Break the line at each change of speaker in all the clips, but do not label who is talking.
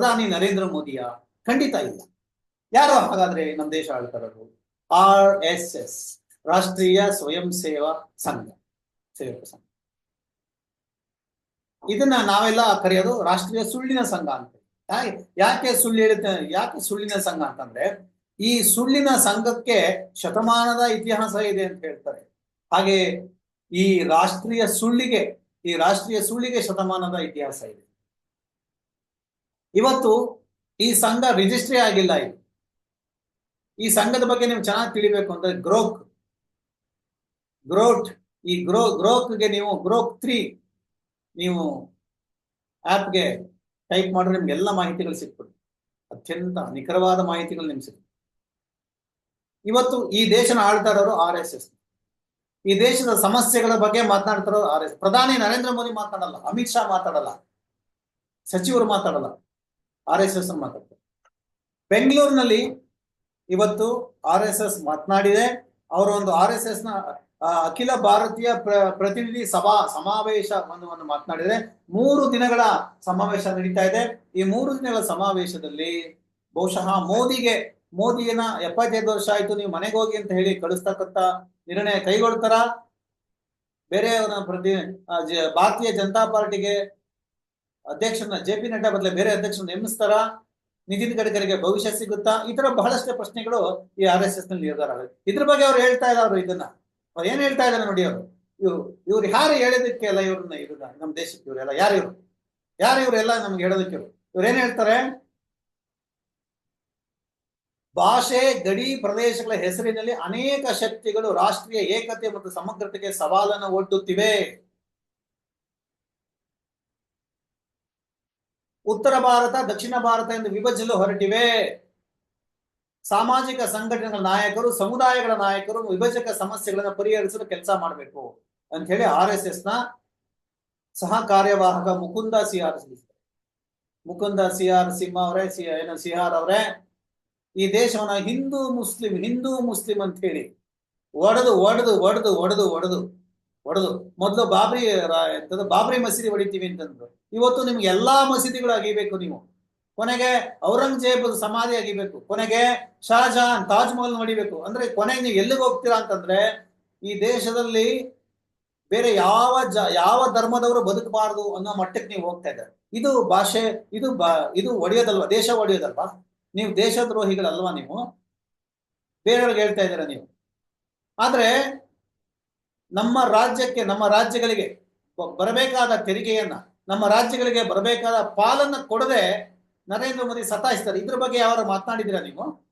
ಪ್ರಧಾನಿ ನರೇಂದ್ರ ಮೋದಿಯ ಖಂಡಿತ ಇಲ್ಲ. ಯಾರು ಹಾಗಾದ್ರೆ ನಮ್ಮ ದೇಶ ಆಳ್ತಾರರು ಆರ್ ಎಸ್ ಎಸ್, ರಾಷ್ಟ್ರೀಯ ಸ್ವಯಂ ಸೇವಾ ಸಂಘ, ಸೇವಕ ಸಂಘ. ಇದನ್ನ ನಾವೆಲ್ಲ ಕರೆಯೋದು ರಾಷ್ಟ್ರೀಯ ಸುಳ್ಳಿನ ಸಂಘ ಅಂತ. ಯಾಕೆ- ಸುಳ್ಳು ಹೇಳುತ್ತೆ ಯಾಕೆ ಸುಳ್ಳಿನ ಸಂಘ ಅಂತಂದ್ರೆ, ಈ ಸುಳ್ಳಿನ ಸಂಘಕ್ಕೆ ಶತಮಾನದ ಇತಿಹಾಸ ಇದೆ ಅಂತ ಹೇಳ್ತಾರೆ. ಹಾಗೆ ಈ ರಾಷ್ಟ್ರೀಯ ಸುಳ್ಳಿಗೆ, ಈ ರಾಷ್ಟ್ರೀಯ ಸುಳ್ಳಿಗೆ ಶತಮಾನದ ಇತಿಹಾಸ ಇದೆ. ಇವತ್ತು ಈ ಸಂಘ ರಿಜಿಸ್ಟ್ರಿ ಆಗಿಲ್ಲ ಇದು. ಈ ಸಂಘದ ಬಗ್ಗೆ ನೀವು ಚೆನ್ನಾಗಿ ತಿಳಿಬೇಕು ಅಂದ್ರೆ ಗ್ರೋಕ್ ಗ್ರೋಟ್ ಈ ಗ್ರೋ ಗ್ರೋಕ್ಗೆ ನೀವು ಗ್ರೋಕ್ ತ್ರೀ ನೀವು ಆ್ಯಪ್ಗೆ ಟೈಪ್ ಮಾಡಿದ್ರೆ ನಿಮ್ಗೆ ಎಲ್ಲ ಮಾಹಿತಿಗಳು ಸಿಕ್ಬಿಡುತ್ತೆ. ಅತ್ಯಂತ ನಿಖರವಾದ ಮಾಹಿತಿಗಳು ನಿಮ್ಗೆ ಸಿಗುತ್ತೆ ಇವತ್ತು ಈ ದೇಶನ ಆಳ್ತಾ ಇರೋರು ಆರ್ ಎಸ್ ಎಸ್ ಈ ದೇಶದ ಸಮಸ್ಯೆಗಳ ಬಗ್ಗೆ ಮಾತನಾಡ್ತಾರೋ ಆರ್ ಎಸ್ ಪ್ರಧಾನಿ ನರೇಂದ್ರ ಮೋದಿ ಮಾತಾಡಲ್ಲ ಅಮಿತ್ ಶಾ ಮಾತಾಡಲ್ಲ ಸಚಿವರು ಮಾತಾಡಲ್ಲ ಆರ್ ಎಸ್ ಎಸ್ ಮಾತಾಡ್ತಾರೆ ಬೆಂಗಳೂರಿನಲ್ಲಿ ಇವತ್ತು ಆರ್ ಎಸ್ ಎಸ್ ಮಾತನಾಡಿದೆ. ಅವರು ಒಂದು ಆರ್ ಎಸ್ ಎಸ್ನ ಅಖಿಲ ಭಾರತೀಯ ಪ್ರ- ಪ್ರತಿನಿಧಿ ಸಭಾ ಸಮಾವೇಶವನ್ನು ಮಾತನಾಡಿದೆ. ಮೂರು ದಿನಗಳ ಸಮಾವೇಶ ನಡೀತಾ ಇದೆ. ಈ ಮೂರು ದಿನಗಳ ಸಮಾವೇಶದಲ್ಲಿ ಬಹುಶಃ ಮೋದಿಗೆ, ಮೋದಿಯನ್ನ ಎಪ್ಪತ್ತೈದು ವರ್ಷ ಆಯ್ತು, ನೀವು ಮನೆಗೆ ಹೋಗಿ ಅಂತ ಹೇಳಿ ಕಳಿಸ್ತಕ್ಕಂತ ನಿರ್ಣಯ ಕೈಗೊಳ್ತಾರ? ಬೇರೆಯವರ ಪ್ರತಿ ಭಾರತೀಯ ಜನತಾ ಪಾರ್ಟಿಗೆ ಅಧ್ಯಕ್ಷನ ಜೆ ಪಿ ನಡ್ಡಾ ಬದಲೇ ಬೇರೆ ಅಧ್ಯಕ್ಷನ ನೇಮಿಸ್ತಾರ? ನಿತಿನ್ ಗಡ್ಕರಿಗೆ ಭವಿಷ್ಯ ಸಿಗುತ್ತಾ? ಈ ತರ ಬಹಳಷ್ಟು ಪ್ರಶ್ನೆಗಳು ಈ ಆರ್ ಎಸ್ ಎಸ್ನಲ್ಲಿ ನಿರ್ಧಾರ ಇದ್ರ ಬಗ್ಗೆ ಅವ್ರು ಹೇಳ್ತಾ ಇದ್ದಾರೆ ಇದನ್ನ. ಅವ್ರು ಏನ್ ಹೇಳ್ತಾ ಇದ್ದಾರೆ ನೋಡಿ ಅವರು. ಇವ್ರು ಇವ್ರು ಯಾರು ಹೇಳೋದಕ್ಕೆ ಎಲ್ಲ ಇವ್ರನ್ನ ಇವ್ರನ್ನ ನಮ್ಮ ದೇಶಕ್ಕೆ ಇವರೆಲ್ಲ ಯಾರು ಇವ್ರು? ಯಾರು ಇವರೆಲ್ಲ ನಮ್ಗೆ ಹೇಳೋದಕ್ಕೆ ಇವ್ರು? ಇವ್ರು ಏನ್ ಹೇಳ್ತಾರೆ? ಭಾಷೆ, ಗಡಿ ಪ್ರದೇಶಗಳ ಹೆಸರಿನಲ್ಲಿ ಅನೇಕ ಶಕ್ತಿಗಳು ರಾಷ್ಟ್ರೀಯ ಏಕತೆ ಮತ್ತು ಸಮಗ್ರತೆಗೆ ಸವಾಲನ್ನು ಒಡ್ಡುತ್ತಿವೆ. ಉತ್ತರ ಭಾರತ, ದಕ್ಷಿಣ ಭಾರತ ಎಂದು ವಿಭಜಿಸಲು ಹೊರಟಿವೆ. ಸಾಮಾಜಿಕ ಸಂಘಟನೆಗಳ ನಾಯಕರು, ಸಮುದಾಯಗಳ ನಾಯಕರು ವಿಭಜಕ ಸಮಸ್ಯೆಗಳನ್ನು ಪರಿಹರಿಸಲು ಕೆಲಸ ಮಾಡಬೇಕು ಅಂತ ಹೇಳಿ ಆರ್ ಎಸ್ ಎಸ್ನ ಸಹ ಕಾರ್ಯವಾಹಕ Mukunda C R Mukunda C R Simha ಅವರೇ, ಸಿ ಎನ್ ಸಿ ಆರ್ ಅವರೇ, ಈ ದೇಶವನ್ನ ಹಿಂದೂ ಮುಸ್ಲಿಂ ಹಿಂದೂ ಮುಸ್ಲಿಂ ಅಂತ ಹೇಳಿ ಒಡೆದು ಒಡೆದು ಒಡೆದು ಒಡೆದು ಒಡೆದು ಒಡೆದು ಮೊದಲು ಬಾಬ್ರಿ ಎಂತದ್ದು ಎಂತದು, ಬಾಬ್ರಿ ಮಸೀದಿ ಹೊಡಿತೀವಿ ಅಂತಂದ್ರು. ಇವತ್ತು ನಿಮ್ಗೆ ಎಲ್ಲಾ ಮಸೀದಿಗಳು ಅಗಿಬೇಕು ನೀವು. ಕೊನೆಗೆ ಔರಂಗಜೇಬ್ ಸಮಾಧಿ ಅಗಿಬೇಕು ಕೊನೆಗೆ ಶಾಜಹಾನ್ ತಾಜ್ ಮಹಲ್ ನೋಡಿಬೇಕು ಅಂದ್ರೆ ಕೊನೆಗೆ ನೀವು ಎಲ್ಲಿಗೆ ಹೋಗ್ತೀರಾ ಅಂತಂದ್ರೆ ಈ ದೇಶದಲ್ಲಿ ಬೇರೆ ಯಾವ ಜ, ಯಾವ ಧರ್ಮದವರು ಬದುಕಬಾರದು ಅನ್ನೋ ಮಟ್ಟಕ್ಕೆ ನೀವು ಹೋಗ್ತಾ ಇದ್ದಾರೆ. ಇದು ಭಾಷೆ, ಇದು ಬಾ, ಇದು ಒಡೆಯೋದಲ್ವಾ? ದೇಶ ಒಡೆಯೋದಲ್ವಾ? ನೀವು ದೇಶದ್ರೋಹಿಗಳಲ್ವಾ ನೀವು? ಬೇರೆಯವ್ರಿಗೆ ಹೇಳ್ತಾ ಇದ್ದೀರಾ ನೀವು? ಆದ್ರೆ ನಮ್ಮ ರಾಜ್ಯಕ್ಕೆ, ನಮ್ಮ ರಾಜ್ಯಗಳಿಗೆ ಬರಬೇಕಾದ ತೆರಿಗೆಯನ್ನ, ನಮ್ಮ ರಾಜ್ಯಗಳಿಗೆ ಬರಬೇಕಾದ ಪಾಲನ್ನ ಕೊಡದೆ ನರೇಂದ್ರ ಮೋದಿ ಸತಾಯಿಸ್ತಾರೆ. ಇದ್ರ ಬಗ್ಗೆ ಯಾರು ಮಾತನಾಡಿದಿರಾ ನೀವು?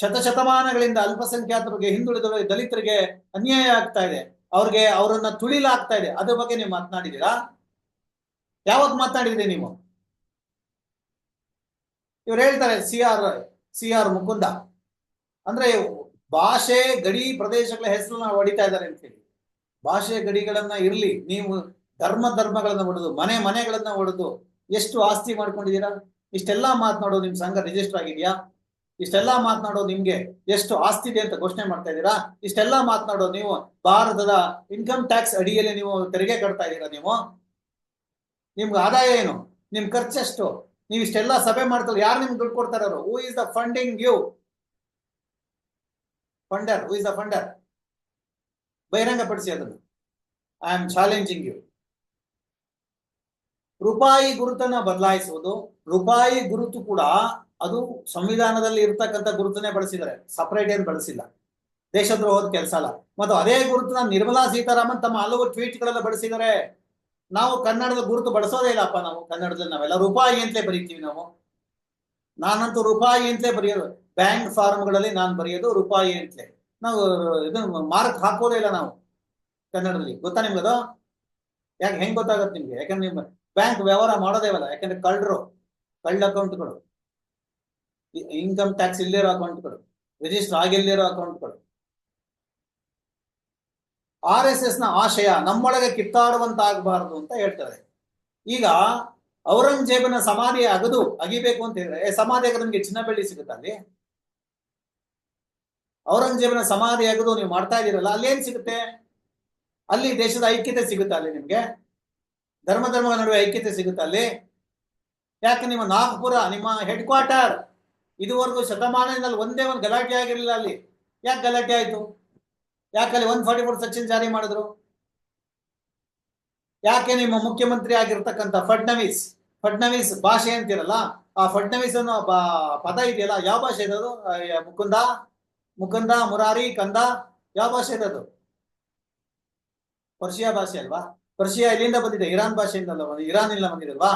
ಶತಶತಮಾನಗಳಿಂದ ಅಲ್ಪಸಂಖ್ಯಾತರಿಗೆ ಹಿಂದುಳಿದವರಿಗೆ ದಲಿತರಿಗೆ ಅನ್ಯಾಯ ಆಗ್ತಾ ಇದೆ. ಅವ್ರಿಗೆ ಅವರನ್ನ ತುಳಿಲಾಗ್ತಾ ಇದೆ. ಅದ್ರ ಬಗ್ಗೆ ನೀವು ಮಾತನಾಡಿದ್ದೀರಾ ಯಾವತ್ ಮಾತನಾಡಿದ್ರಿ ನೀವು? ಇವ್ರು ಹೇಳ್ತಾರೆ, C R C R Mukunda. ಅಂದ್ರೆ ಭಾಷೆ ಗಡಿ ಪ್ರದೇಶಗಳ ಹೆಸರನ್ನ ಹೊಡಿತಾ ಇದ್ದಾರೆ ಅಂತ ಹೇಳಿ. ಭಾಷೆ ಗಡಿಗಳನ್ನ ಇರ್ಲಿ, ನೀವು ಧರ್ಮ ಧರ್ಮಗಳನ್ನ ಹೊಡೆದು, ಮನೆ ಮನೆಗಳನ್ನ ಹೊಡೆದು ಎಷ್ಟು ಆಸ್ತಿ ಮಾಡ್ಕೊಂಡಿದ್ದೀರಾ? ಇಷ್ಟೆಲ್ಲಾ ಮಾತನಾಡೋದು ನಿಮ್ ಸಂಘ ರಿಜಿಸ್ಟರ್ ಆಗಿದೆಯಾ? ಇಷ್ಟೆಲ್ಲಾ ಮಾತನಾಡೋದು ನಿಮ್ಗೆ ಎಷ್ಟು ಆಸ್ತಿ ಇದೆ ಅಂತ ಘೋಷಣೆ ಮಾಡ್ತಾ ಇದ್ದೀರಾ? ಇಷ್ಟೆಲ್ಲಾ ಮಾತನಾಡೋದು ನೀವು ಭಾರತದ ಇನ್ಕಮ್ ಟ್ಯಾಕ್ಸ್ ಅಡಿಯಲ್ಲಿ ನೀವು ತೆರಿಗೆ ಕಟ್ತಾ ಇದ್ದೀರಾ ನೀವು? ನಿಮ್ಗೆ ಆದಾಯ ಏನು? ನಿಮ್ ಖರ್ಚೆಷ್ಟು ನೀವು ಇಷ್ಟೆಲ್ಲ ಸಭೆ ಮಾಡ್ತಾರೆ ಯಾರು ನಿಮ್ಗೆ ದುಡ್ಡು ಕೊಡ್ತಾರೆ who is the funding you funder who is the funder ಬಹಿರಂಗಪಡಿಸಿ ಅದನ್ನು ಐ ಆಮ್ ಚಾಲೆಂಜಿಂಗ್ ಯು ರೂಪಾಯಿ ಗುರುತನ್ನ ಬದಲಾಯಿಸುವುದು ರೂಪಾಯಿ ಗುರುತು ಕೂಡ ಅದು ಸಂವಿಧಾನದಲ್ಲಿ ಇರತಕ್ಕಂಥ ಗುರುತನ್ನೇ ಬಳಸಿದ್ದಾರೆ ಸಪರೇಟ್ ಏನು ಬಳಸಿಲ್ಲ ದೇಶದ್ರೋಹದ ಕೆಲಸ ಅಲ್ಲ ಮತ್ತು ಅದೇ ಗುರುತನ್ನ ನಿರ್ಮಲಾ ಸೀತಾರಾಮನ್ ತಮ್ಮ ಹಲವು ಟ್ವೀಟ್ಗಳೆಲ್ಲ ಬಳಸಿದ್ದಾರೆ ನಾವು ಕನ್ನಡದ ಗುರುತು ಬಳಸೋದೇ ಇಲ್ಲಪ್ಪ ನಾವು ಕನ್ನಡದಲ್ಲಿ ನಾವೆಲ್ಲ ರೂಪಾಯಿ ಅಂತಲೇ ಬರೀತೀವಿ ನಾವು ನಾನಂತೂ ರೂಪಾಯಿ ಅಂತಲೇ ಬರೆಯೋದು ಬ್ಯಾಂಕ್ ಫಾರ್ಮ್ಗಳಲ್ಲಿ ನಾನು ಬರೆಯೋದು ರೂಪಾಯಿ ಅಂತಲೇ. ನಾವು ಇದು ಮಾರ್ಕ್ ಹಾಕೋದೇ ಇಲ್ಲ ನಾವು ಕನ್ನಡದಲ್ಲಿ. ಗೊತ್ತಾ ನಿಮ್ಗದು? ಯಾಕೆ ಹೆಂಗ್ ಗೊತ್ತಾಗತ್ತೆ ನಿಮ್ಗೆ? ಯಾಕಂದ್ರೆ ನಿಮ್ಮ ಬ್ಯಾಂಕ್ ವ್ಯವಹಾರ ಮಾಡೋದೇವಲ್ಲ ಯಾಕಂದ್ರೆ ಕಳ್ಳರು, ಕಳ್ಳ ಅಕೌಂಟ್ಗಳು. ಇನ್ಕಮ್ ಟ್ಯಾಕ್ಸ್ ಇಲ್ಲಿರೋ ಅಕೌಂಟ್ಗಳು, ರಿಜಿಸ್ಟರ್ ಆಗಿಲ್ಲಿರೋ ಅಕೌಂಟ್ಗಳು. ಆರ್ ಎಸ್ ಎಸ್ನ ಆಶಯ ನಮ್ಮೊಳಗೆ ಕಿತ್ತಾಡುವಂತಾಗಬಾರದು ಅಂತ ಹೇಳ್ತಾರೆ. ಈಗ ಔರಂಗಜೇಬನ ಸಮಾಧಿ ಅಗದು, ಅಗಿಬೇಕು ಅಂತ ಹೇಳಿದ್ರೆ ಸಮಾಧಿ ಆಗ ನಮ್ಗೆ ಚಿನ್ನ ಬೆಳ್ಳಿ ಸಿಗುತ್ತಾ ಅಲ್ಲಿ? ಔರಂಗಜೇಬನ ಸಮಾಧಿ ಆಗೋದು ನೀವು ಮಾಡ್ತಾ ಇದ್ದೀರಲ್ಲ, ಅಲ್ಲಿ ಏನ್ ಸಿಗುತ್ತೆ? ಅಲ್ಲಿ ದೇಶದ ಐಕ್ಯತೆ ಸಿಗುತ್ತಾ ಅಲ್ಲಿ ನಿಮ್ಗೆ. ಧರ್ಮ ಧರ್ಮಗಳ ನಡುವೆ ಐಕ್ಯತೆ ಸಿಗುತ್ತಾ ಅಲ್ಲಿ. ಯಾಕೆ ನಿಮ್ಮ ನಾಗ್ಪುರ, ನಿಮ್ಮ ಹೆಡ್ ಕ್ವಾರ್ಟರ್ ಇದುವರೆಗೂ ಶತಮಾನದಲ್ಲಿ ಒಂದೇ ಒಂದು ಗಲಾಟೆ ಆಗಿರಲಿಲ್ಲ ಅಲ್ಲಿ. ಯಾಕೆ ಗಲಾಟೆ ಆಯ್ತು? ಯಾಕೆ ಅಲ್ಲಿ ಒನ್ ಫಾರ್ಟಿ ಫೋರ್ ಸೆಕ್ಷನ್ ಜಾರಿ ಮಾಡಿದ್ರು? ಯಾಕೆ ನಿಮ್ಮ ಮುಖ್ಯಮಂತ್ರಿ ಆಗಿರ್ತಕ್ಕಂಥ ಫಡ್ನವೀಸ್ ಫಡ್ನವೀಸ್ ಭಾಷೆ ಅಂತಿರಲ್ಲ, ಆ ಫಡ್ನವೀಸ್ ಅನ್ನೋ ಪದ ಇದೆಯಲ್ಲ, ಯಾವ ಭಾಷೆ ಇರೋದು? ಮುಕುಂದ? ಮುಕುಂದ, ಮುರಾರಿ, ಕಂದ, ಯಾವ ಭಾಷೆ ಅದು ಪರ್ಷಿಯಾ ಭಾಷೆ ಅಲ್ವಾ? ಪರ್ಷಿಯಾ ಎಲ್ಲಿಂದ ಬಂದಿದೆ? ಇರಾನ್ ಭಾಷೆಯಿಂದ ಅಲ್ವಾ ಇರಾನ್ ಇಲ್ಲ ಬಂದಿರಲ್ವಾ?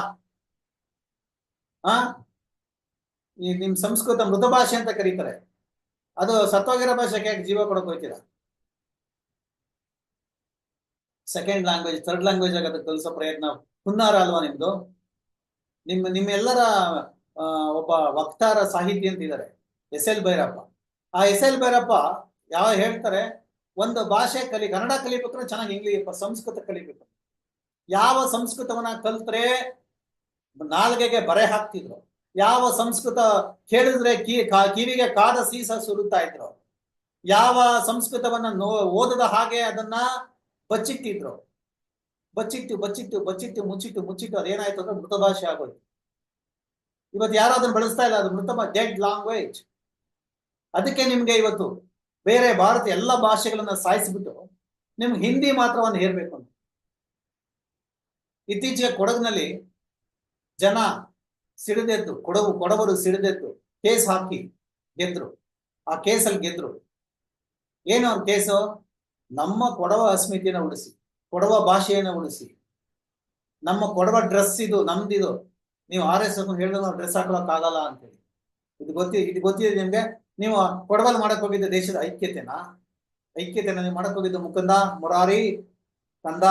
ಆ? ಈ ನಿಮ್ ಸಂಸ್ಕೃತ ಮೃತ ಭಾಷೆ ಅಂತ ಕರೀತಾರೆ. ಅದು ಸತ್ವಾಗಿರೋ ಭಾಷೆಗೆ ಯಾಕೆ ಜೀವ ಕೊಡಕ್ ಹೋಗ್ತೀರಾ? ಸೆಕೆಂಡ್ ಲ್ಯಾಂಗ್ವೇಜ್ ಥರ್ಡ್ ಲ್ಯಾಂಗ್ವೇಜ್ ಆಗ ಅದಕ್ಕೆ ಕಲಿಸೋ ಪ್ರಯತ್ನ. ಹುನ್ನಾರ ಅಲ್ವಾ ನಿಮ್ದು? ನಿಮ್ಮ, ನಿಮ್ಮೆಲ್ಲರ ಒಬ್ಬ ವಕ್ತಾರ ಸಾಹಿತಿ ಅಂತಿದ್ದಾರೆ. S L Bhyrappa. ಆ ಎಸ್ ಎಲ್ ಭೈರಪ್ಪ ಯಾವ ಹೇಳ್ತಾರೆ, ಒಂದು ಭಾಷೆ ಕಲಿ, ಕನ್ನಡ ಕಲಿಬೇಕಂದ್ರೆ ಚೆನ್ನಾಗಿ ಇಂಗ್ಲೀಷ್ ಸಂಸ್ಕೃತ ಕಲಿಬೇಕು. ಯಾವ ಸಂಸ್ಕೃತವನ್ನ ಕಲ್ತ್ರೆ ನಾಲ್ಗೆಗೆ ಬರೆ ಹಾಕ್ತಿದ್ರು. ಯಾವ ಸಂಸ್ಕೃತ ಕೇಳಿದ್ರೆ ಕಿ ಕಿವಿಗೆ ಕಾದ ಸೀಸ ಸುರುತ್ತಾ ಇದ್ರು. ಯಾವ ಸಂಸ್ಕೃತವನ್ನ ನೋ, ಓದದ ಹಾಗೆ ಅದನ್ನ ಬಚ್ಚಿಟ್ಟಿದ್ರು. ಬಚ್ಚಿಟ್ಟು ಬಚ್ಚಿಟ್ಟು ಬಚ್ಚಿಟ್ಟು, ಮುಚ್ಚಿಟ್ಟು ಮುಚ್ಚಿಟ್ಟು ಅದೇನಾಯ್ತು ಅಂದ್ರೆ ಮೃತ ಭಾಷೆ ಆಗೋಯ್ತು. ಇವತ್ತು ಯಾರು ಅದನ್ನ ಬಳಸ್ತಾ ಇಲ್ಲ, ಅದು ಮೃತ ಡೆಡ್ ಲ್ಯಾಂಗ್ವೇಜ್ ಅದಕ್ಕೆ ನಿಮ್ಗೆ ಇವತ್ತು ಬೇರೆ ಭಾರತ ಎಲ್ಲ ಭಾಷೆಗಳನ್ನ ಸಾಯಿಸಿಬಿಟ್ಟು ನಿಮ್ಗೆ ಹಿಂದಿ ಮಾತ್ರವನ್ನು ಹೇರ್ಬೇಕು ಅಂತ. ಇತ್ತೀಚೆಗೆ ಕೊಡಗಿನಲ್ಲಿ ಜನ ಸಿಡಿದೆದ್ದು, ಕೊಡಗು ಕೊಡವರು ಸಿಡಿದೆದ್ದು ಕೇಸ್ ಹಾಕಿ ಗೆದ್ರು. ಆ ಕೇಸಲ್ಲಿ ಗೆದ್ರು. ಏನು ಅವ್ರ ಕೇಸು? ನಮ್ಮ ಕೊಡವ ಅಸ್ಮಿತೆಯನ್ನು ಉಳಿಸಿ, ಕೊಡವ ಭಾಷೆಯನ್ನು ಉಳಿಸಿ. ನಮ್ಮ ಕೊಡವ ಡ್ರೆಸ್ ಇದು, ನಮ್ದಿದು. ನೀವು ಆರ್ ಎಸ್ ಹೇಳಿದ್ರೆ ನಾವು ಡ್ರೆಸ್ ಹಾಕೊಳಕ್ ಆಗಲ್ಲ ಅಂತೇಳಿ. ಇದು ಗೊತ್ತಿ, ಇದು ಗೊತ್ತಿದೆ ನಿಮ್ಗೆ? ನೀವು ಕೊಡವಲ್ ಮಾಡಕ್ ಹೋಗಿದ್ದ ದೇಶದ ಐಕ್ಯತೆನ? ಐಕ್ಯತೆನ ನೀವು ಮಾಡಕ್ ಹೋಗಿದ್ದ ಮುಕುಂದ, ಮುರಾರಿ, ಕಂದ?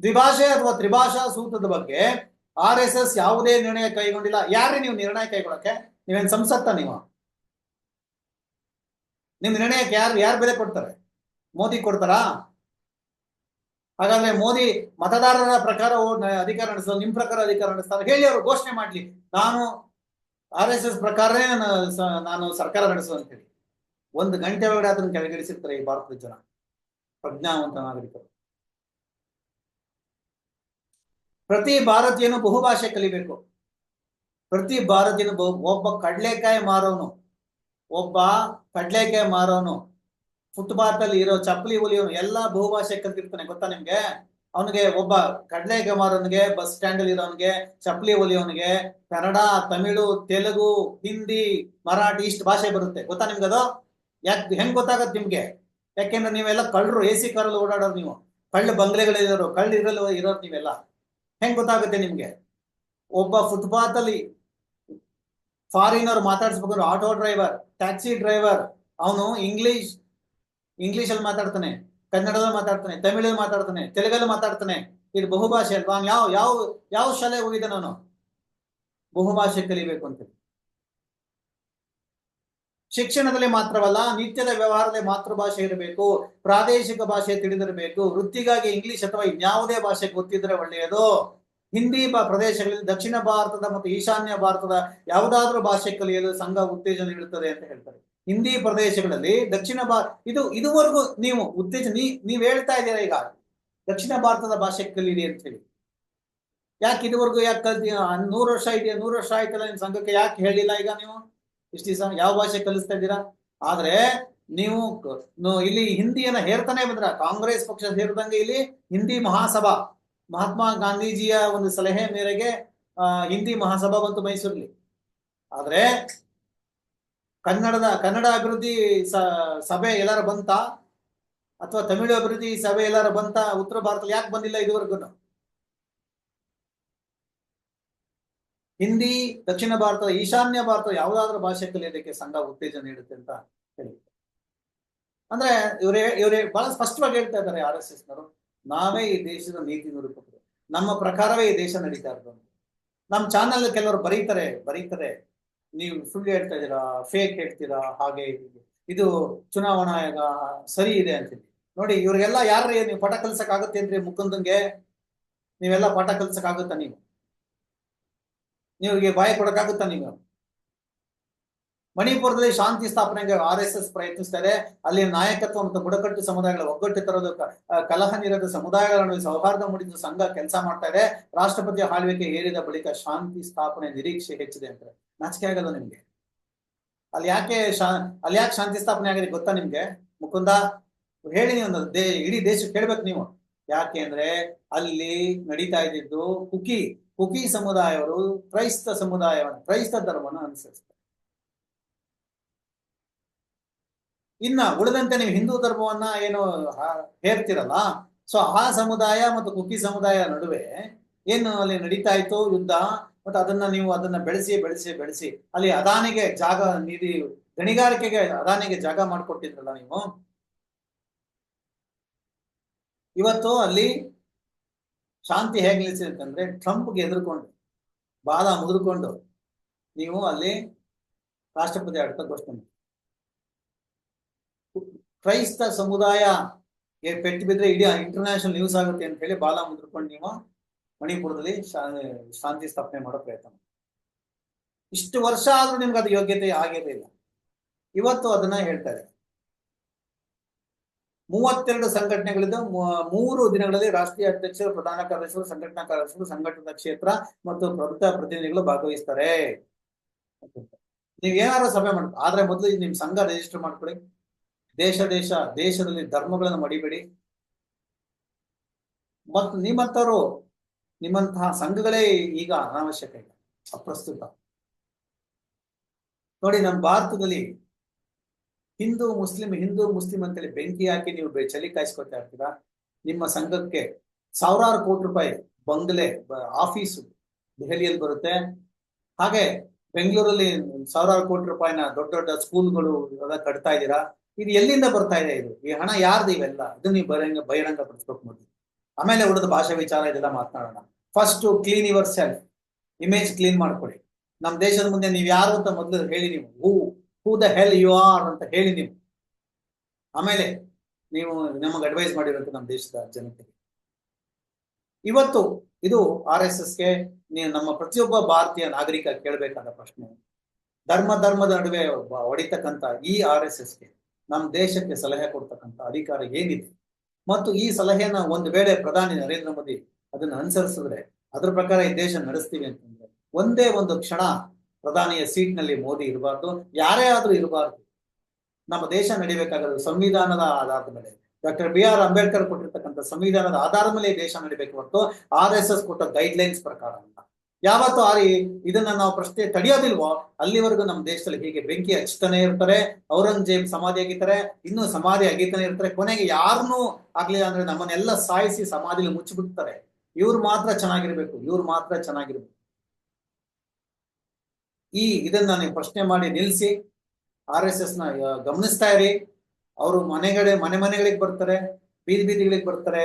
ದ್ವಿಭಾಷೆ ಅಥವಾ ತ್ರಿಭಾಷಾ ಸೂತ್ರದ ಬಗ್ಗೆ ಆರ್ ಎಸ್ ಎಸ್ ಯಾವುದೇ ನಿರ್ಣಯ ಕೈಗೊಂಡಿಲ್ಲ. ಯಾರೇ ನೀವು ನಿರ್ಣಯ ಕೈಗೊಳ್ಳಕ್ಕೆ ನೀವೇನ್ ಸಂಸತ್ತ ನೀವು? ನಿಮ್ ನಿರ್ಣಯಕ್ಕೆ ಯಾರು ಯಾರು ಬೆಲೆ ಕೊಡ್ತಾರೆ? ಮೋದಿ ಕೊಡ್ತಾರಾ? ಹಾಗಾದ್ರೆ ಮೋದಿ ಮತದಾರರ ಪ್ರಕಾರ ಅಧಿಕಾರ ನಡೆಸಲು ನಿಮ್ ಪ್ರಕಾರ ಅಧಿಕಾರ ನಡೆಸ್ತಾರೆ? ಹೇಳಿ ಅವರು ಘೋಷಣೆ ಮಾಡ್ಲಿ. ನಾನು ಆರ್ ಎಸ್ ಎಸ್ ಪ್ರಕಾರನೇ ನಾನು ಸರ್ಕಾರ ನಡೆಸು ಒಂದು ಗಂಟೆ ಒಳಗಡೆ ಅದನ್ನು ಕೆಳಗಿಳಿಸಿರ್ತಾರೆ ಈ ಭಾರತದ ಜನ, ಪ್ರಜ್ಞಾವಂತ ನಾಗರಿಕರು. ಪ್ರತಿ ಭಾರತೀಯನು ಬಹುಭಾಷೆ ಕಲಿಬೇಕು. ಪ್ರತಿ ಭಾರತೀಯನು ಬಹು ಒಬ್ಬ ಕಡ್ಲೆಕಾಯಿ ಮಾರೋನು, ಒಬ್ಬ ಕಡ್ಲೆಕಾಯಿ ಮಾರೋನು ಫುಟ್ಪಾತ್ ಅಲ್ಲಿ ಇರೋ ಚಪ್ಪಲಿ ಹೊಲಿಯೋನು, ಎಲ್ಲಾ ಬಹುಭಾಷೆ ಕಲ್ತಿರ್ತಾನೆ, ಗೊತ್ತಾ ನಿಮ್ಗೆ? ಅವನಿಗೆ ಒಬ್ಬ ಕಡಲೆ ಗಮಾರನ್ಗೆ ಬಸ್ ಸ್ಟ್ಯಾಂಡ್ ಅಲ್ಲಿ ಇರೋನ್ಗೆ, ಚಪ್ಪಲಿ ಒಲಿಯೋನ್ಗೆ ಕನ್ನಡ, ತಮಿಳು, ತೆಲುಗು, ಹಿಂದಿ, ಮರಾಠಿ ಇಷ್ಟು ಭಾಷೆ ಬರುತ್ತೆ. ಗೊತ್ತಾ ನಿಮ್ಗೆ ಅದು ಯಾಕೆ ಹೆಂಗ್ ಗೊತ್ತಾಗತ್ತೆ ನಿಮ್ಗೆ? ಯಾಕೆಂದ್ರೆ ನೀವೆಲ್ಲ ಕಳ್ಳರು, ಎ ಸಿ ಕಾರಲ್ಲಿ ಓಡಾಡೋರು ನೀವು. ಕಳ್ಳ ಬಂಗ್ಲೆಗಳಿರೋರು ಕಳ್ಳ ಇರಲು ಇರೋರು ನೀವೆಲ್ಲ. ಹೆಂಗ್ ಗೊತ್ತಾಗುತ್ತೆ ನಿಮ್ಗೆ? ಒಬ್ಬ ಫುಟ್ಪಾತ್ ಅಲ್ಲಿ ಫಾರಿನರ್ ಮಾತಾಡ್ಸ್ಬೇಕು ಆಟೋ ಡ್ರೈವರ್, ಟ್ಯಾಕ್ಸಿ ಡ್ರೈವರ್, ಅವನು ಇಂಗ್ಲಿಷ್ ಇಂಗ್ಲಿಷ್ ಅಲ್ಲಿ ಮಾತಾಡ್ತಾನೆ. ಕನ್ನಡದಲ್ಲಿ ಮಾತಾಡ್ತಾನೆ, ತಮಿಳಲ್ಲಿ ಮಾತಾಡ್ತಾನೆ, ತೆಲುಗಲ್ಲಿ ಮಾತಾಡ್ತಾನೆ. ಇದು ಬಹುಭಾಷೆ ಅಲ್ವಾ? ಯಾವ ಯಾವ ಯಾವ ಶಾಲೆಗೆ ಹೋಗಿದ್ದೆ ನಾನು ಬಹುಭಾಷೆ ಕಲಿಬೇಕು ಅಂತ. ಶಿಕ್ಷಣದಲ್ಲಿ ಮಾತ್ರವಲ್ಲ, ನಿತ್ಯದ ವ್ಯವಹಾರದಲ್ಲಿ ಮಾತೃಭಾಷೆ ಇರಬೇಕು, ಪ್ರಾದೇಶಿಕ ಭಾಷೆ ತಿಳಿದಿರಬೇಕು, ವೃತ್ತಿಗಾಗಿ ಇಂಗ್ಲಿಷ್ ಅಥವಾ ಇನ್ಯಾವುದೇ ಭಾಷೆ ಗೊತ್ತಿದ್ರೆ ಒಳ್ಳೆಯದು. ಹಿಂದಿ ಪ್ರದೇಶಗಳಲ್ಲಿ ದಕ್ಷಿಣ ಭಾರತದ ಮತ್ತು ಈಶಾನ್ಯ ಭಾರತದ ಯಾವುದಾದ್ರೂ ಭಾಷೆ ಕಲಿಯಲು ಸಂಘ ಉತ್ತೇಜನ ನೀಡುತ್ತದೆ ಅಂತ ಹೇಳ್ತಾರೆ. ಹಿಂದಿ ಪ್ರದೇಶಗಳಲ್ಲಿ ದಕ್ಷಿಣ ಭಾರ ಇದು, ಇದುವರೆಗೂ ನೀವು ಉತ್ತೇಜನ ನೀವು ಹೇಳ್ತಾ ಇದ್ದೀರಾ ಈಗ? ದಕ್ಷಿಣ ಭಾರತದ ಭಾಷೆ ಕಲೀರಿ ಅಂತ ಹೇಳಿ. ಯಾಕೆ ಇದುವರೆಗೂ ಯಾಕೆ ಕಲ್ತಿ ನೂರು ವರ್ಷ ಇದೆಯಾ? ನೂರು ವರ್ಷ ಆಯ್ತಲ್ಲ ನಿಮ್ಮ ಸಂಘಕ್ಕೆ, ಯಾಕೆ ಹೇಳಿಲ್ಲ ಈಗ ನೀವು? ಇಷ್ಟು ದಿವಸ ಯಾವ ಭಾಷೆ ಕಲಿಸ್ತಾ ಇದ್ದೀರಾ? ಆದ್ರೆ ನೀವು ಇಲ್ಲಿ ಹಿಂದಿಯನ್ನ ಹೇರ್ತಾನೆ ಬಂದ್ರ, ಕಾಂಗ್ರೆಸ್ ಪಕ್ಷ ಸೇರಿದಂಗೆ ಇಲ್ಲಿ ಹಿಂದಿ ಮಹಾಸಭಾ, ಮಹಾತ್ಮ ಗಾಂಧೀಜಿಯ ಒಂದು ಸಲಹೆ ಮೇರೆಗೆ ಹಿಂದಿ ಮಹಾಸಭಾ ಬಂತು ಮೈಸೂರಲ್ಲಿ. ಆದ್ರೆ ಕನ್ನಡದ, ಕನ್ನಡ ಅಭಿವೃದ್ಧಿ ಸಭೆ ಎಲ್ಲಾರು ಬಂತ? ಅಥವಾ ತಮಿಳು ಅಭಿವೃದ್ಧಿ ಸಭೆ ಎಲ್ಲಾರು ಬಂತ? ಉತ್ತರ ಭಾರತದಲ್ಲಿ ಯಾಕೆ ಬಂದಿಲ್ಲ ಇದುವರೆಗೂ? ಹಿಂದಿ, ದಕ್ಷಿಣ ಭಾರತ, ಈಶಾನ್ಯ ಭಾರತ ಯಾವುದಾದ್ರೂ ಭಾಷೆ ಕಲಿಯೋದಕ್ಕೆ ಸಂಘ ಉತ್ತೇಜನ ನೀಡುತ್ತೆ ಅಂತ ಹೇಳಿದ್ರು ಅಂದ್ರೆ ಇವರೇ ಇವರೇ ಬಹಳ ಸ್ಪಷ್ಟವಾಗಿ ಹೇಳ್ತಾ ಇದ್ದಾರೆ ಆರ್ ಎಸ್ ಎಸ್ ನವರು ನಾವೇ ಈ ದೇಶದ ನೀತಿ ನಿರೂಪಕರು. ನಮ್ಮ ಪ್ರಕಾರವೇ ಈ ದೇಶ ನಡೀತಾ ಇರೋದು ನಮ್ಮ ಚಾನಲ್ ಕೆಲವರು ಬರೀತಾರೆ ಬರೀತಾರೆ. ನೀವು ಸುಳ್ಳು ಹೇಳ್ತಾ ಇದ್ದೀರಾ ಫೇಕ್ ಹೇಳ್ತೀರಾ, ಹಾಗೆ ಇದು ಚುನಾವಣಾ ಆಯೋಗ ಸರಿ ಇದೆ ಅಂತೀವಿ ನೋಡಿ, ಇವ್ರಿಗೆಲ್ಲ ಯಾರ್ರಿ ನೀವು ಪಾಠ ಕಲ್ಸಕ್ ಆಗುತ್ತೆ ಮುಕುಂದಂಗೆ? ನೀವೆಲ್ಲ ಪಾಠ ಕಲ್ಸಕ್ ಆಗುತ್ತಾ ನೀವು? ನೀವಿಗೆ ಭಯ ಕೊಡಕ್ಕಾಗುತ್ತಾ ನೀವು? ಮಣಿಪುರದಲ್ಲಿ ಶಾಂತಿ ಸ್ಥಾಪನೆಗೆ ಆರ್ ಎಸ್ ಎಸ್ ಪ್ರಯತ್ನಿಸ್ತಾರೆ. ಅಲ್ಲಿ ನಾಯಕತ್ವ ಮತ್ತು ಬುಡಕಟ್ಟು ಸಮುದಾಯಗಳ ಒಗ್ಗಟ್ಟು ತರೋದು ಕಲಹ ನಿರದ ಸಮುದಾಯಗಳ ಸೌಹಾರ್ದ ಮೂಡಿದ ಸಂಘ ಕೆಲಸ ಮಾಡ್ತಾ ಇದೆ. ರಾಷ್ಟ್ರಪತಿ ಆಳ್ವಿಕೆ ಏರಿದ ಬಳಿಕ ಶಾಂತಿ ಸ್ಥಾಪನೆ ನಿರೀಕ್ಷೆ ಹೆಚ್ಚಿದೆ ಅಂತಾರೆ. ನಾಚಿಕೆ ಆಗೋದು ನಿಮ್ಗೆ. ಅಲ್ಲಿ ಯಾಕೆ ಶಾ, ಅಲ್ಲಿ ಯಾಕೆ ಶಾಂತಿ ಸ್ಥಾಪನೆ ಆಗಿದೆ ಗೊತ್ತಾ ನಿಮ್ಗೆ? ಮುಕುಂದ, ಹೇಳಿ ನೀವು ದೇ, ಇಡೀ ದೇಶಕ್ಕೆ ಹೇಳ್ಬೇಕು ನೀವು. ಯಾಕೆ ಅಂದ್ರೆ ಅಲ್ಲಿ ನಡೀತಾ ಇದ್ದಿದ್ದು ಕುಕಿ ಕುಕಿ ಸಮುದಾಯವರು ಕ್ರೈಸ್ತ ಸಮುದಾಯವನ್ನು, ಕ್ರೈಸ್ತ ಧರ್ಮವನ್ನು ಅನುಸರಿಸ್ತಾರೆ. ಇನ್ನ ಉಳಿದಂತೆ ನೀವು ಹಿಂದೂ ಧರ್ಮವನ್ನ ಏನು ಹೇರ್ತಿರಲ್ಲ, ಸೊ ಆ ಸಮುದಾಯ ಮತ್ತು ಕುಕಿ ಸಮುದಾಯ ನಡುವೆ ಏನು ಅಲ್ಲಿ ನಡೀತಾ ಇತ್ತು? ಯುದ್ಧ. ಮತ್ತು ಅದನ್ನ ನೀವು ಅದನ್ನ ಬೆಳೆಸಿ ಬೆಳೆಸಿ ಬೆಳೆಸಿ. ಅಲ್ಲಿ ಅದಾನಿಗೆ ಜಾಗ ನೀಡಿ ಗಣಿಗಾರಿಕೆಗೆ ಅದಾನಿಗೆ ಜಾಗ ಮಾಡಿಕೊಟ್ಟಿದ್ರಲ್ಲ ನೀವು. ಇವತ್ತು ಅಲ್ಲಿ ಶಾಂತಿ ಹೇಗೆ ಅಂದ್ರೆ ಟ್ರಂಪ್ಗೆ ಎದುರ್ಕೊಂಡು ಬಾಲ ಮುದುರ್ಕೊಂಡು ನೀವು ಅಲ್ಲಿ ರಾಷ್ಟ್ರಪತಿ ಆಡಳಿತ ಘೋಷಣೆ ಕ್ರೈಸ್ತ ಸಮುದಾಯ ಪೆಟ್ಟು ಬಿದ್ರೆ ಇಡೀ ಇಂಟರ್ನ್ಯಾಷನಲ್ ನ್ಯೂಸ್ ಆಗುತ್ತೆ ಅಂತ ಹೇಳಿ ಬಾಲ ಮುದ್ರಕೊಂಡು ನೀವು ಮಣಿಪುರದಲ್ಲಿ ಶಾಂತಿ ಸ್ಥಾಪನೆ ಮಾಡೋ ಪ್ರಯತ್ನ ಇಷ್ಟ ವರ್ಷ ಆದ್ರೂ ನಿಮ್ಗೆ ಅದು ಯೋಗ್ಯತೆ ಆಗಿರಲಿಲ್ಲ ಇವತ್ತು ಅದನ್ನ ಹೇಳ್ತಾರೆ ಮೂವತ್ತೆರಡು ಸಂಘಟನೆಗಳಿದ್ದು ಮೂರು ದಿನಗಳಲ್ಲಿ ರಾಷ್ಟ್ರೀಯ ಅಧ್ಯಕ್ಷರು, ಪ್ರಧಾನ ಕಾರ್ಯದರ್ಶಿಗಳು, ಸಂಘಟನಾ ಕಾರ್ಯದರ್ಶಿಗಳು, ಸಂಘಟನಾ ಕ್ಷೇತ್ರ ಮತ್ತು ಪ್ರಬುದ್ಧ ಪ್ರತಿನಿಧಿಗಳು ಭಾಗವಹಿಸ್ತಾರೆ. ನೀವ್ ಏನಾದ್ರು ಸಭೆ ಮಾಡ ಆದ್ರೆ ಮೊದಲು ನಿಮ್ ಸಂಘ ರಿಜಿಸ್ಟರ್ ಮಾಡ್ಕೊಳ್ಳಿ. ದೇಶ ದೇಶ, ದೇಶದಲ್ಲಿ ಧರ್ಮಗಳನ್ನು ಮಡಿಬೇಡಿ. ಮತ್ತು ನಿಮ್ಮಂತವರು ನಿಮ್ಮಂತಹ ಸಂಘಗಳೇ ಈಗ ಅನಾವಶ್ಯಕ ಇಲ್ಲ. ಅಪ್ರಸ್ತುತ. ನೋಡಿ, ನಮ್ಮ ಭಾರತದಲ್ಲಿ ಹಿಂದೂ, ಮುಸ್ಲಿಂ ಹಿಂದೂ, ಮುಸ್ಲಿಂ ಅಂತೇಳಿ ಬೆಂಕಿ ಹಾಕಿ ನೀವು ಚಳಿ ಕಾಯಿಸ್ಕೊತಾ ಇರ್ತೀರಾ? ನಿಮ್ಮ ಸಂಘಕ್ಕೆ ಸಾವಿರಾರು ಕೋಟಿ ರೂಪಾಯಿ ಬಂಗ್ಲೆ ಆಫೀಸು ದೆಹಲಿಯಲ್ಲಿ ಬರುತ್ತೆ. ಹಾಗೆ ಬೆಂಗಳೂರಲ್ಲಿ ಸಾವಿರಾರು ಕೋಟಿ ರೂಪಾಯಿನ ದೊಡ್ಡ ದೊಡ್ಡ ಸ್ಕೂಲ್ಗಳು ಎಲ್ಲ ಕಟ್ತಾ ಇದ್ದೀರಾ? ಇದು ಎಲ್ಲಿಂದ ಬರ್ತಾ ಇದೆ ಇದು? ಈ ಹಣ ಯಾರ್ದು ಇವೆಲ್ಲ? ಇದು ನೀವು ಬಹಿರಂಗ ಬಹಿರಂಗ ಪಡಿಸ್ಬೇಕು ಮೊದಲು ಆಮೇಲೆ ಉಳಿದ ಭಾಷೆ ವಿಚಾರ ಇದೆಲ್ಲ ಮಾತನಾಡೋಣ. First clean yourself image clean ಮಾಡ್ಕೊಳ್ಳಿ. ನಮ್ಮ ದೇಶದ ಮುಂದೆ ನೀವು ಯಾರು ಅಂತ ಮೊದಲು ಹೇಳಿ ನೀವು. Who who the hell you are ಅಂತ ಹೇಳಿ ನೀವು. ಆಮೇಲೆ ನೀವು ನಮಗೆ ಅಡ್ವೈಸ್ ಮಾಡಿರೋದು ನಮ್ಮ ದೇಶದ ಜನತೆಗೆ. ಇವತ್ತು ಇದು ಆರ್ ಎಸ್ ಎಸ್ಗೆ ನೀವು ನಮ್ಮ ಪ್ರತಿಯೊಬ್ಬ ಭಾರತೀಯ ನಾಗರಿಕ ಕೇಳಬೇಕಾದ ಪ್ರಶ್ನೆ. ಧರ್ಮ, ಧರ್ಮದ ನಡುವೆ ಹೊಡಿತಕ್ಕಂಥ ಈ ಆರ್ ಎಸ್ ಎಸ್ಗೆ ನಮ್ಮ ದೇಶಕ್ಕೆ ಸಲಹೆ ಕೊಡ್ತಕ್ಕಂಥ ಅಧಿಕಾರ ಏನಿದೆ? ಮತ್ತು ಈ ಸಲಹೆಯನ್ನ ಒಂದು ವೇಳೆ ಪ್ರಧಾನಿ ನರೇಂದ್ರ ಮೋದಿ ಅದನ್ನ ಅನುಸರಿಸಿದ್ರೆ ಅದ್ರ ಪ್ರಕಾರ ಈ ದೇಶ ನಡೆಸ್ತೀವಿ ಅಂತಂದ್ರೆ ಒಂದೇ ಒಂದು ಕ್ಷಣ ಪ್ರಧಾನಿಯ ಸೀಟ್ನಲ್ಲಿ ಮೋದಿ ಇರಬಾರ್ದು, ಯಾರೇ ಆದ್ರೂ ಇರಬಾರ್ದು. ನಮ್ಮ ದೇಶ ನಡಿಬೇಕಾಗದು, ಸಂವಿಧಾನದ ಆಧಾರದ ಮೇಲೆ. ಡಾಕ್ಟರ್ ಬಿ ಆರ್ ಅಂಬೇಡ್ಕರ್ ಕೊಟ್ಟಿರ್ತಕ್ಕಂಥ ಸಂವಿಧಾನದ ಆಧಾರದ ಮೇಲೆ ದೇಶ ನಡಿಬೇಕು ಹೊರತು ಆರ್ ಎಸ್ ಎಸ್ ಕೊಟ್ಟ ಗೈಡ್ ಲೈನ್ಸ್ ಪ್ರಕಾರ ಅಲ್ಲ. ಯಾವತ್ತು ಆ ಇದನ್ನ ನಾವು ಪ್ರಶ್ನೆ ತಡೆಯೋದಿಲ್ವೋ, ಅಲ್ಲಿವರೆಗೂ ನಮ್ಮ ದೇಶದಲ್ಲಿ ಹೀಗೆ ಬೆಂಕಿ ಹಚ್ತಾನೆ ಇರ್ತಾರೆ, ಔರಂಗಜೇಬ್ ಸಮಾಧಿ ಆಗಿರ್ತಾರೆ, ಇನ್ನೂ ಸಮಾಧಿ ಅಗಿತಾನೆ ಇರ್ತಾರೆ, ಕೊನೆಗೆ ಯಾರನ್ನೂ ಆಗ್ಲಿಲ್ಲ ಅಂದ್ರೆ ನಮ್ಮನ್ನೆಲ್ಲ ಸಾಯಿಸಿ ಸಮಾಧಿಲಿ ಮುಚ್ಚಿಬಿಡ್ತಾರೆ. ಇವ್ರು ಮಾತ್ರ ಚೆನ್ನಾಗಿರ್ಬೇಕು, ಇವ್ರು ಮಾತ್ರ ಚೆನ್ನಾಗಿರ್ಬೇಕು. ಈ ಇದನ್ನ ನೀವು ಪ್ರಶ್ನೆ ಮಾಡಿ ನಿಲ್ಲಿಸಿ ಆರ್ ಎಸ್ ಎಸ್ನ ಗಮನಿಸ್ತಾ ಇರಿ. ಅವರು ಮನೆಗಡೆ, ಮನೆ ಮನೆಗಳಿಗೆ ಬರ್ತಾರೆ, ಬೀದಿ ಬೀದಿಗಳಿಗೆ ಬರ್ತಾರೆ,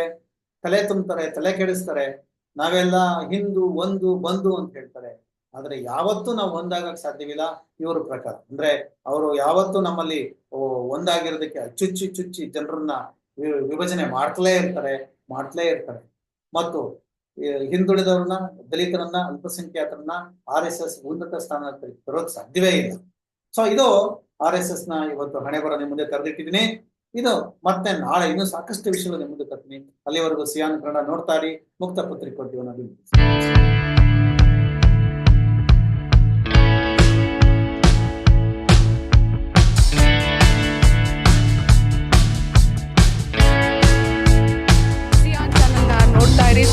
ತಲೆ ತುಂಬ್ತಾರೆ, ತಲೆ ಕೆಡಿಸ್ತಾರೆ. ನಾವೆಲ್ಲ ಹಿಂದೂ, ಒಂದು ಬಂಧು ಅಂತ ಹೇಳ್ತಾರೆ. ಆದ್ರೆ ಯಾವತ್ತೂ ನಾವು ಒಂದಾಗಕ್ ಸಾಧ್ಯವಿಲ್ಲ ಇವರ ಪ್ರಕಾರ. ಅಂದ್ರೆ ಅವರು ಯಾವತ್ತೂ ನಮ್ಮಲ್ಲಿ ಒಂದಾಗಿರೋದಕ್ಕೆ ಚುಚ್ಚಿ ಚುಚ್ಚಿ ಜನರನ್ನ ವಿಭಜನೆ ಮಾಡ್ತಲೇ ಇರ್ತಾರೆ ಮಾಡ್ತಲೇ ಇರ್ತಾರೆ. ಮತ್ತು ಹಿಂದುಳಿದವ್ರನ್ನ, ದಲಿತರನ್ನ, ಅಲ್ಪಸಂಖ್ಯಾತರನ್ನ ಆರ್ ಎಸ್ ಎಸ್ ಉನ್ನತ ಸ್ಥಾನ ತರೋದು ಸಾಧ್ಯವೇ ಇಲ್ಲ. ಸೊ ಇದು ಆರ್ ಎಸ್ ಎಸ್ನ ಇವತ್ತು ಹಣೆ ನಿಮ್ಮ ಮುಂದೆ ಕರೆದಿಟ್ಟಿದ್ದೀನಿ ಇದು ಮತ್ತೆ ನಾಳೆ, ಇನ್ನೂ ಸಾಕಷ್ಟು ವಿಷಯಗಳು ನಿಮ್ಮದು ಕತ್ನಿ ಅಲ್ಲಿವರೆಗೂ ಸಿಯಾನ್ ಕನ್ನಡ ನೋಡ್ತಾರಿ, ಮುಕ್ತ ಪತ್ರಿಕೋದ್ಯವನ್ನು ಅಭಿನಂದಿಸಿ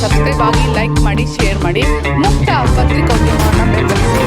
ಸಬ್ಸ್ಕ್ರೈಬ್ ಆಗಿ ಲೈಕ್ ಮಾಡಿ ಶೇರ್ ಮಾಡಿ. ಮುಕ್ತ ಪತ್ರಿಕೋದ್ಯಮವನ್ನು ಬೆಂಬಲಿಸಿ